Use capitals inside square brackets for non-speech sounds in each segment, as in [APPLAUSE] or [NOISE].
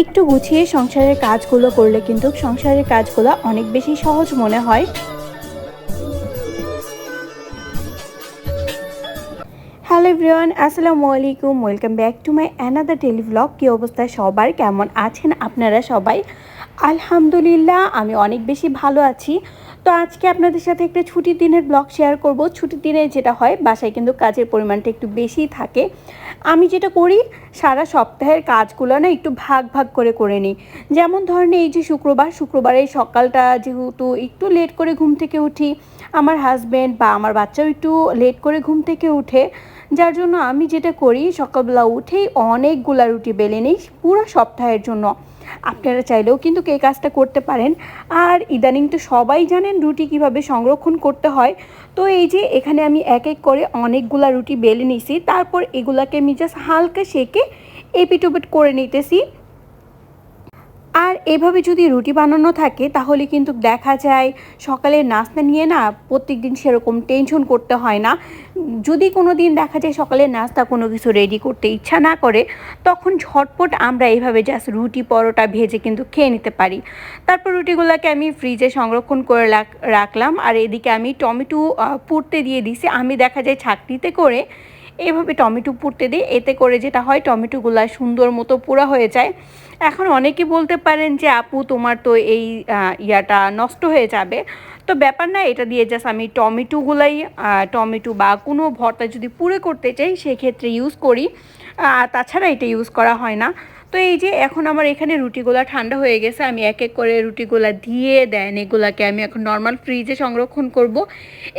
একটু গুছিয়ে সংসারের কাজগুলো করলে কিন্তু সংসারের কাজগুলো অনেক বেশি সহজ মনে হয়। হ্যালো এভরিওয়ান, আসসালামু আলাইকুম। Welcome back to my another tele blog. কী অবস্থা সবার? কেমন আছেন আপনারা সবাই? আলহামদুলিল্লাহ, আমি অনেক বেশি ভালো আছি। তো আজকে আপনাদের সাথে একটা ছুটির দিনের ব্লগ শেয়ার করব। ছুটির দিনে যেটা হয়, বাসায় কিন্তু কাজের পরিমাণটা একটু বেশিই থাকে। আমি যেটা করি, সারা সপ্তাহের কাজগুলো না একটু ভাগ ভাগ করে করে নিই। যেমন ধরেন এই যে শুক্রবার, শুক্রবারে সকালটা যেহেতু একটু লেট করে ঘুম থেকে উঠি, আমার হাজব্যান্ড বা আমার বাচ্চাও একটু লেট করে ঘুম থেকে উঠে, যার জন্য আমি যেটা করি, সকালবেলা উঠেই অনেকগুলা রুটি বেলে নিই পুরো সপ্তাহের জন্য। আপনারা চাইলেও কিন্তু এই কাজটা করতে পারেন। আর ইদানিং তো সবাই জানেন রুটি কীভাবে সংরক্ষণ করতে হয়। তো এই যে এখানে আমি এক এক করে অনেকগুলা রুটি বেলে নিছি। তারপর এগুলাকে আমি জাস্ট হালকা সেকে এপিটোপিট করে নিতেছি। আর এভাবে যদি রুটি বানানো থাকে, তাহলে কিন্তু দেখা যায় সকালে নাস্তা নিয়ে না প্রত্যেক দিন সেরকম টেনশন করতে হয় না। যদি কোনো দিন দেখা যায় সকালে নাস্তা কোনো কিছু রেডি করতে ইচ্ছা না করে, তখন ঝটপট আমরা এইভাবে জাস্ট রুটি পরোটা ভেজে কিন্তু খেয়ে নিতে পারি। তারপর রুটিগুলোকে আমি ফ্রিজে সংরক্ষণ করে রাখ- রাখলাম। আর এদিকে আমি টমেটো পুড়তে দিয়ে দিছি। আমি দেখা যায় ছাকনিতে করে এভাবে টমেটো পুড়তে দিই। এতে করে যেটা হয়, টমেটোগুলো সুন্দর মতো পুরা হয়ে যায়। এখন অনেকে বলতে পারেন যে, আপু, তোমার তো এই ইয়াটা নষ্ট হয়ে যাবে। তো ব্যাপার না, এটা দিয়ে জাস্ট আমি টমেটোগুলাই টমেটো বা কোনো ভর্তা যদি পুড়ে করতে চাই, সেক্ষেত্রে ইউজ করি। তাছাড়া এটা ইউজ করা হয় না। তো এই যে, এখন আমার এখানে রুটিগুলা ঠান্ডা হয়ে গেছে, আমি এক এক করে রুটিগুলা দিয়ে, দেন এগুলাকে আমি এখন নর্মাল ফ্রিজে সংরক্ষণ করব।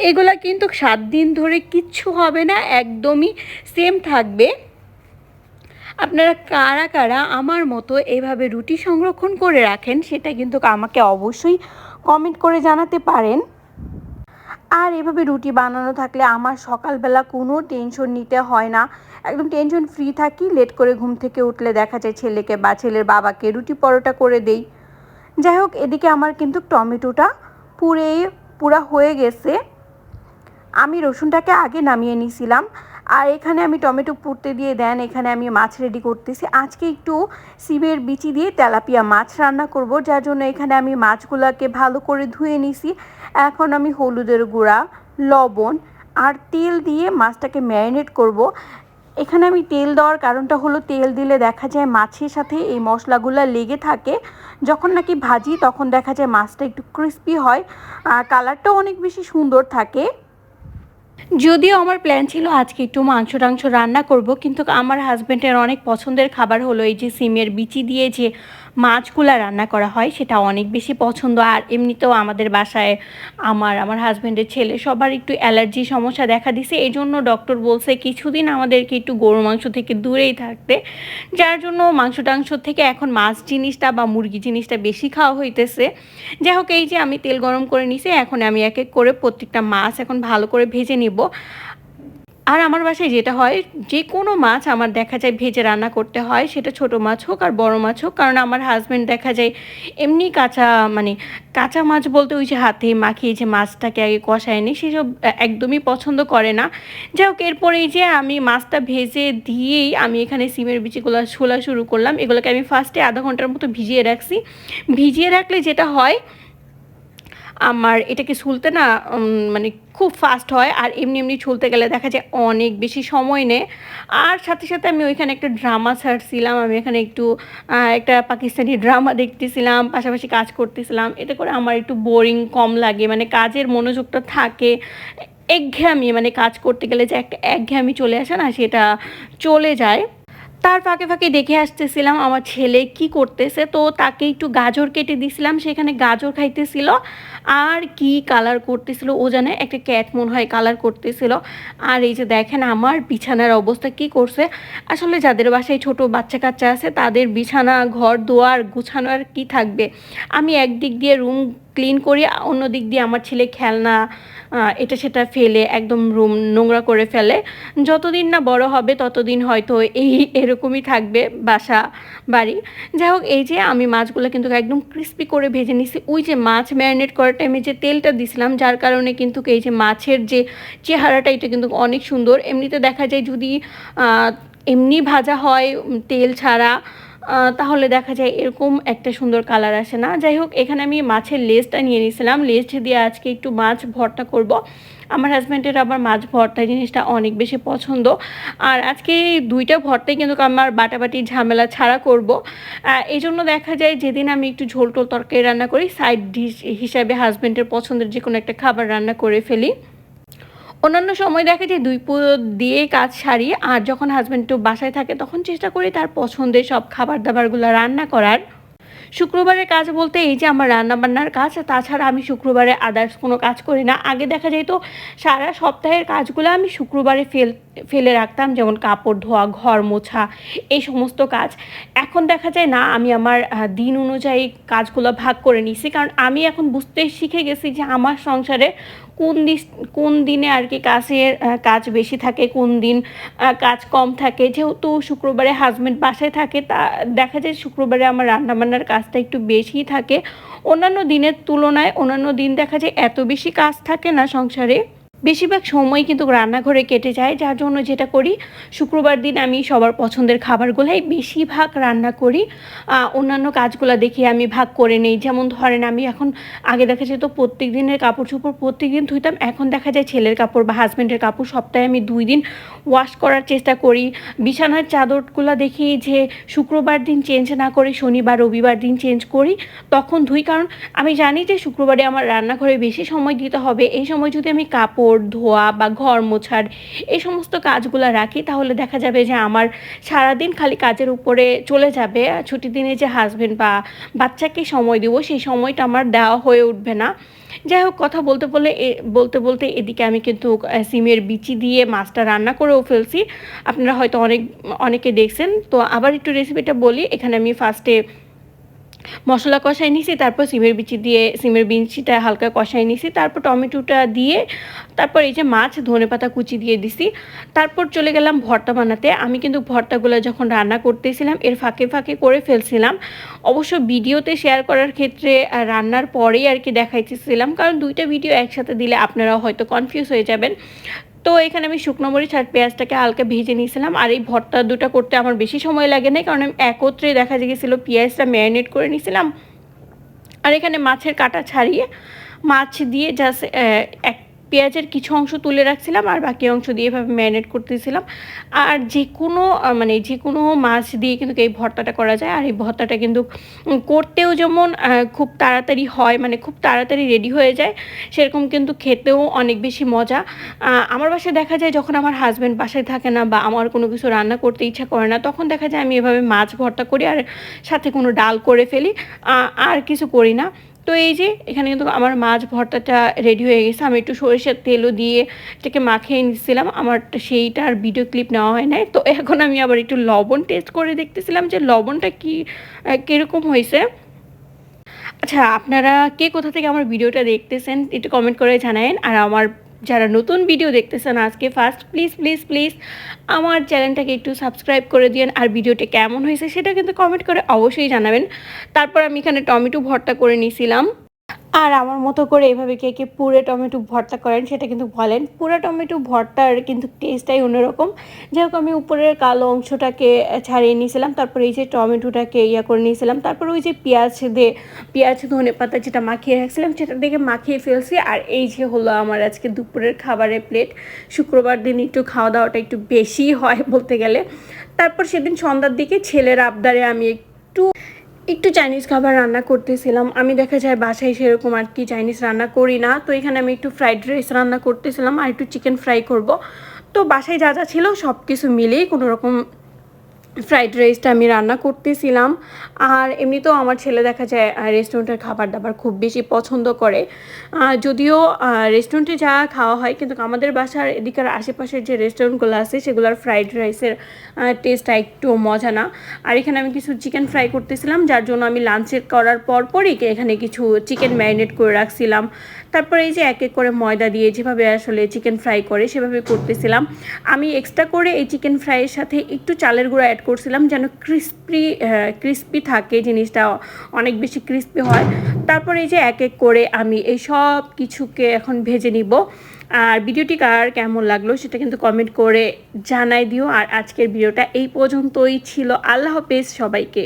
এগুলা কিন্তু সাত দিন ধরে কিচ্ছু হবে না, একদমই সেম থাকবে। আপনারা কারা কারা আমার মতো এভাবে রুটি সংরক্ষণ করে রাখেন সেটা কিন্তু আমাকে অবশ্যই কমেন্ট করে জানাতে পারেন। আর এভাবে রুটি বানানো থাকলে আমার সকালবেলা কোনো টেনশন নিতে হয় না। একদম টেনশন ফ্রি থাকি লেট করে ঘুম থেকে উঠলে দেখা যায় ছেলেকে বা ছেলের বাবাকে রুটি পরোটা করে দেই। যাই হোক, এদিকে আমার কিন্তু টমেটোটা পুরে পুরা হয়ে গেছে। আমি রসুনটাকে আগে নামিয়ে নিয়েছিলাম আর এখানে আমি টমেটো পুড়তে দিয়ে দেন, এখানে আমি মাছ রেডি করতেছি। আজকে একটু সিমের বিচি দিয়ে তেলাপিয়া মাছ রান্না করব, যার জন্য এখানে আমি মাছগুলোকে ভালো করে ধুয়ে নিছি। এখন আমি হলুদের গুঁড়া, লবণ আর তেল দিয়ে মাছটাকে ম্যারিনেট করব। এখানে আমি তেল দেওয়ার কারণটা হলো, তেল দিলে দেখা যায় মাছের সাথে এই মশলাগুলো লেগে থাকে। যখন নাকি ভাজি, তখন দেখা যায় মাছটা একটু ক্রিস্পি হয়। আর কালারটাও অনেক বেশি সুন্দর থাকে। যদিও আমার প্ল্যান ছিল আজকে একটু মাংস টাংস রান্না করব, কিন্তু আমার হাজব্যান্ডের অনেক পছন্দের খাবার হলো এই যে সিমের বিচি দিয়ে যে মাছগুলা রান্না করা হয়, সেটা অনেক বেশি পছন্দ। আর এমনিতেও আমাদের বাসায় আমার আমার হাজব্যান্ডের ছেলে সবার একটু অ্যালার্জি সমস্যা দেখা দিছে। এই জন্য ডক্টর বলছে কিছুদিন আমাদেরকে একটু গরু মাংস থেকে দূরেই থাকতে। যার জন্য মাংস টাংস থেকে এখন মাছ জিনিসটা বা মুরগি জিনিসটা বেশি খাওয়া হইতেছে। যাই হোক, এই যে আমি তেল গরম করে নিছি, এখন আমি এক এক করে প্রত্যেকটা মাছ এখন ভালো করে ভেজে নিব। আর আমার বাসায় যেটা হয়, যে কোনো মাছ আমার দেখা যায় ভেজে রান্না করতে হয়, সেটা ছোট মাছ হোক আর বড় মাছ হোক। কারণ আমার হাজব্যান্ড দেখা যায় এমনি কাঁচা মানে কাঁচা মাছ বলতে ওই যে হাতে মাখিয়ে যে মাছটাকে আগে কষায় নি সেসব একদমই পছন্দ করে না। যাই হোক, এরপরে যে আমি মাছটা ভেজে দিয়েই আমি এখানে সিমের বিচিগুলো ছোলা শুরু করলাম। এগুলোকে আমি ফার্স্টে আধা ঘণ্টার মতো ভিজিয়ে রাখছি। ভিজিয়ে রাখলে যেটা হয় আমার এটাকে ছুলতে না মানে খুব ফাস্ট হয়, আর এমনি এমনি ছুলতে গেলে দেখা যায় অনেক বেশি সময় নেয়। আর সাথে সাথে আমি ওইখানে একটা ড্রামা ছাড়ছিলাম, আমি এখানে একটু একটা পাকিস্তানি ড্রামা দেখতেছিলাম, পাশাপাশি কাজ করতেছিলাম। এতে করে আমার একটু বোরিং কম লাগে মানে কাজের মনোযোগটা থাকে। একঘেয়ামি মানে কাজ করতে গেলে যে একটা একঘেয়ামি চলে আসে না, সেটা চলে যায়। তার ফাঁকে ফাঁকে দেখে আসতেছিলাম আমার ছেলে কি করতেছে, তো তাকে একটু গাজর কেটে দিছিলাম, সেখানে গাজর খাইতেছিল, আর কি কালার করতেছিল ও জানে, একটা ক্যাট মনে হয় কালার করতেছিল। আর এই যে দেখেন আমার বিছানার অবস্থা কি করছে, আসলে যাদের বাসায় ছোট বাচ্চা কাচ্চা আছে, তাদের বিছানা ঘর দুয়ার গুছানো আর কি থাকবে। আমি একদিক দিয়ে রুম ক্লিন করি অন্য দিক দিয়ে আমার ছেলে খেলনা এটা সেটা ফেলে একদম রুম নোংরা করে ফেলে। যতদিন না বড় হবে ততদিন হয়তো এই [LAUGHS] এরকমই থাকবে বাসা, বাড়ি। যাই হোক, এই যে আমি মাছগুলো কিন্তু একদম ক্রিস্পি করে ভেজে নিছি। ওই যে মাছ ম্যারিনেট করার টাইমে যে তেলটা দিছিলাম, যার কারণে কিন্তু এই যে মাছের যে চেহারাটা, এটা কিন্তু অনেক সুন্দর। এমনিতে দেখা যায় যদি এমনি ভাজা হয়, তেল ছাড়া তাহলে দেখা যায় এরকম একটা সুন্দর কালার আসে না। যাই হোক এখানে আমি মাছের লেজটা নিয়ে নিয়েছিলাম। লেজ দিয়ে আজকে একটু মাছ ভর্তা করব। আমার হাজব্যান্ডের আবার মাছ ভর্তা জিনিসটা অনেক বেশি পছন্দ। আর আজকে দুইটা ভর্তাই কিন্তু আমার বাটাবাটি ঝামেলা ছাড়া করব। এই জন্য দেখা যায় যেদিন আমি একটু ঝোল টোল তরকারি রান্না করি সাইড ডিশ হিসাবে হাজব্যান্ডের পছন্দের যে কোনো একটা খাবার রান্না করে ফেলি। অন্যান্য সময় দেখা যায় দুই পুরো দিয়ে কাজ সারি, আর যখন হাজব্যান্ড একটু বাসায় থাকে তখন চেষ্টা করি তার পছন্দের সব খাবার দাবারগুলো রান্না করার। শুক্রবারের কাজ বলতে এই যে আমার রান্না বান্নার কাজ, তাছাড়া আমি শুক্রবারে আদার্স কোনো কাজ করি না। আগে দেখা যেত সারা সপ্তাহের কাজগুলো আমি শুক্রবারে ফেল ফেলে রাখতাম, যেমন কাপড় ধোয়া, ঘর মোছা, এই সমস্ত কাজ। এখন দেখা যায় না, আমি আমার দিন অনুযায়ী কাজগুলো ভাগ করে নিছি, কারণ আমি এখন বুঝতে শিখে গেছি যে আমার সংসারে কোন দিস, কোন দিনে আর কি কাজের কাজ বেশি থাকে, কোন দিন কাজ কম থাকে। যেহেতু শুক্রবারে হাজব্যান্ড বাসায় থাকে, তা দেখা যায় শুক্রবারে আমার রান্নাবান্নার কাজটা একটু বেশিই থাকে। অন্যান্য দিনের তুলনায় অন্যান্য দিন দেখা যায় এত বেশি কাজ থাকে না সংসারে। বেশিরভাগ সময় কিন্তু রান্নাঘরে কেটে যায়, যার জন্য যেটা করি, শুক্রবার দিন আমি সবার পছন্দের খাবারগুলাই বেশিরভাগ রান্না করি। অন্যান্য কাজগুলো দেখি আমি ভাগ করে নেই। যেমন ধরেন আমি এখন, আগে দেখা যেত প্রত্যেক দিনের কাপড় চোপড় প্রত্যেক দিন ধুইতাম, এখন দেখা যায় ছেলের কাপড় বা হাজব্যান্ডের কাপড় সপ্তাহে আমি দুই দিন ওয়াশ করার চেষ্টা করি। বিছানার চাদরগুলো দেখি যে শুক্রবার দিন চেঞ্জ না করে শনিবার, রবিবার দিন চেঞ্জ করি, তখন ধুই। কারণ আমি জানি যে শুক্রবারে আমার রান্নাঘরে বেশি সময় দিতে হবে। এই সময় যদি আমি কাপড় ধোয়া বা ঘর মোছার এই সমস্ত কাজগুলো রাখি, তাহলে দেখা যাবে যে আমার সারাদিন খালি কাজের উপরে চলে যাবে। ছুটির দিনে যে হাজবেন্ড বা বাচ্চাকে সময় দেবো, সেই সময়টা আমার দেওয়া হয়ে উঠবে না। যাই হোক, কথা বলতে বলে বলতে বলতে এদিকে আমি কিন্তু সিমের বিচি দিয়ে মাছটা রান্না করেও ফেলছি। আপনারা হয়তো অনেক, অনেকে দেখছেন, তো আবার একটু রেসিপিটা বলি। এখানে আমি ফার্স্টে মশলা কষাই নিছি, তারপর সিমের বিচি দিয়ে, সিমের বিচিটা হালকা কষাই নিছি, তারপর টমেটোটা দিয়ে, তারপর এই যে মাছ, ধনে পাতা কুচি দিয়ে দিছি। তারপর চলে গেলাম ভর্তা বানাতে। আমি কিন্তু ভর্তাগুলো যখন রান্না করতেছিলাম, এর ফাঁকে ফাঁকে করে ফেলছিলাম। অবশ্য ভিডিওতে শেয়ার করার ক্ষেত্রে রান্নার পরেই আর কি দেখাইতেছিলাম, কারণ দুইটা ভিডিও একসাথে দিলে আপনারা হয়তো কনফিউজ হয়ে যাবেন। তো এখানে আমি শুকনো মরিচ আর পেঁয়াজটাকে হালকা ভেজে নিয়েছিলাম। আর এই ভর্তা দুটা করতে আমার বেশি সময় লাগে না কারণ আমি একত্রে দেখা গেছিল পেঁয়াজটা ম্যারিনেট করে নিয়েছিলাম। আর এখানে মাছের কাটা ছাড়িয়ে, মাছ দিয়ে জাস্ট এক পেঁয়াজের কিছু অংশ তুলে রাখছিলাম আর বাকি অংশ দিয়ে এভাবে ম্যারিনেট করতেছিলাম। আর যে কোনো মানে যে কোনো মাছ দিয়ে কিন্তু এই ভর্তাটা করা যায়। আর এই ভর্তাটা কিন্তু করতেও যেমন খুব তাড়াতাড়ি হয় মানে খুব তাড়াতাড়ি রেডি হয়ে যায়, সেরকম কিন্তু খেতেও অনেক বেশি মজা। আমার বাসায় দেখা যায় যখন আমার হাজব্যান্ড বাসায় থাকে না বা আমার কোনো কিছু রান্না করতে ইচ্ছা করে না, তখন দেখা যায় আমি এভাবে মাছ ভর্তা করি আর সাথে কোনো ডাল করে ফেলি। আর কিছু করি না। তো এই যে এখানে কিন্তু আমার মাছ ভর্তাটা রেডি হয়ে গেছে। আমি একটু সরিষার তেলও দিয়ে এটাকে মাখিয়ে নিচ্ছিলাম আমার সেইটা আর ভিডিও ক্লিপ নেওয়া হয় নাই। তো এখন আমি আবার একটু লবণ টেস্ট করে দেখতেছিলাম যে লবণটা কি কীরকম হয়েছে। আচ্ছা আপনারা কে কোথা থেকে আমার ভিডিওটা দেখতেছেন একটু কমেন্ট করে জানায়েন। আর আমার যারা নতুন ভিডিও দেখতেছেন আজকে ফার্স্ট প্লিজ প্লিজ প্লিজ আমার চ্যানেলটাকে একটু সাবস্ক্রাইব করে দিন আর ভিডিওটা কেমন হয়েছে সেটা কিন্তু কমেন্ট করে অবশ্যই জানাবেন। তারপর আমি এখানে টমেটো ভর্তা করে নিয়েছিলাম। আর আমার মতো করে এভাবে কে কে পুরো টমেটো ভর্তা করেন সেটা কিন্তু বলেন। পুরো টমেটো ভর্তার কিন্তু টেস্টটাই অন্যরকম। হোক আমি উপরের কালো অংশটাকে ছাড়িয়ে নিয়েছিলাম, তারপর এই যে টমেটোটাকে ইয়া করে নিয়েছিলাম, তারপর ওই যে পেঁয়াজ দিয়ে পেঁয়াজ, ধনে পাতা যেটা মাখিয়ে রাখছিলাম, সেটা দেখে মাখিয়ে ফেলছি। আর এই যে হলো আমার আজকে দুপুরের খাবারের প্লেট শুক্রবার দিন একটু খাওয়া দাওয়াটা একটু বেশি হয় বলতে গেলে। তারপর সেদিন সন্ধ্যার দিকে ছেলের আবদারে আমি একটু একটু চাইনিজ খাবার রান্না করতেছিলাম। আমি দেখা যায় বাসায় সেরকম আর কি চাইনিজ রান্না করি না। তো এখানে আমি একটু ফ্রাইড রাইস রান্না করতেছিলাম আর একটু চিকেন ফ্রাই করব। তো বাসায় যা যা ছিল সব কিছু মিলেই কোনো রকম ফ্রাইড রাইসটা আমি রান্না করতেছিলাম। আর এমনিতেও আমার ছেলে দেখা যায় রেস্টুরেন্টের খাবার দাবার খুব বেশি পছন্দ করে। যদিও রেস্টুরেন্টে যা খাওয়া হয়, কিন্তু আমাদের বাসার এদিকের আশেপাশের যে রেস্টুরেন্টগুলো আছে, সেগুলোর ফ্রাইড রাইসের টেস্টটা একটু মজা না। আর এখানে আমি কিছু চিকেন ফ্রাই করতেছিলাম, যার জন্য আমি লাঞ্চের করার পর পরই এখানে কিছু চিকেন ম্যারিনেট করে রাখছিলাম। তারপরে এই যে এক এক করে ময়দা দিয়ে যেভাবে আসলে চিকেন ফ্রাই করে, সেভাবে করতেছিলাম। আমি এক্সট্রা করে এই চিকেন ফ্রাইয়ের সাথে একটু চালের গুঁড়া অ্যাড করছিলাম যেন ক্রিস্পি ক্রিস্পি থাকে জিনিসটা, অনেক বেশি ক্রিস্পি হয়। তারপর এই যে এক এক করে আমি এই সব কিছুকে এখন ভেজে নিব। আর ভিডিওটি কার কেমন লাগল সেটা কিন্তু কমেন্ট করে জানাই দিও। আর আজকের ভিডিওটা এই পর্যন্তই ছিল। আল্লাহ হাফেজ সবাইকে।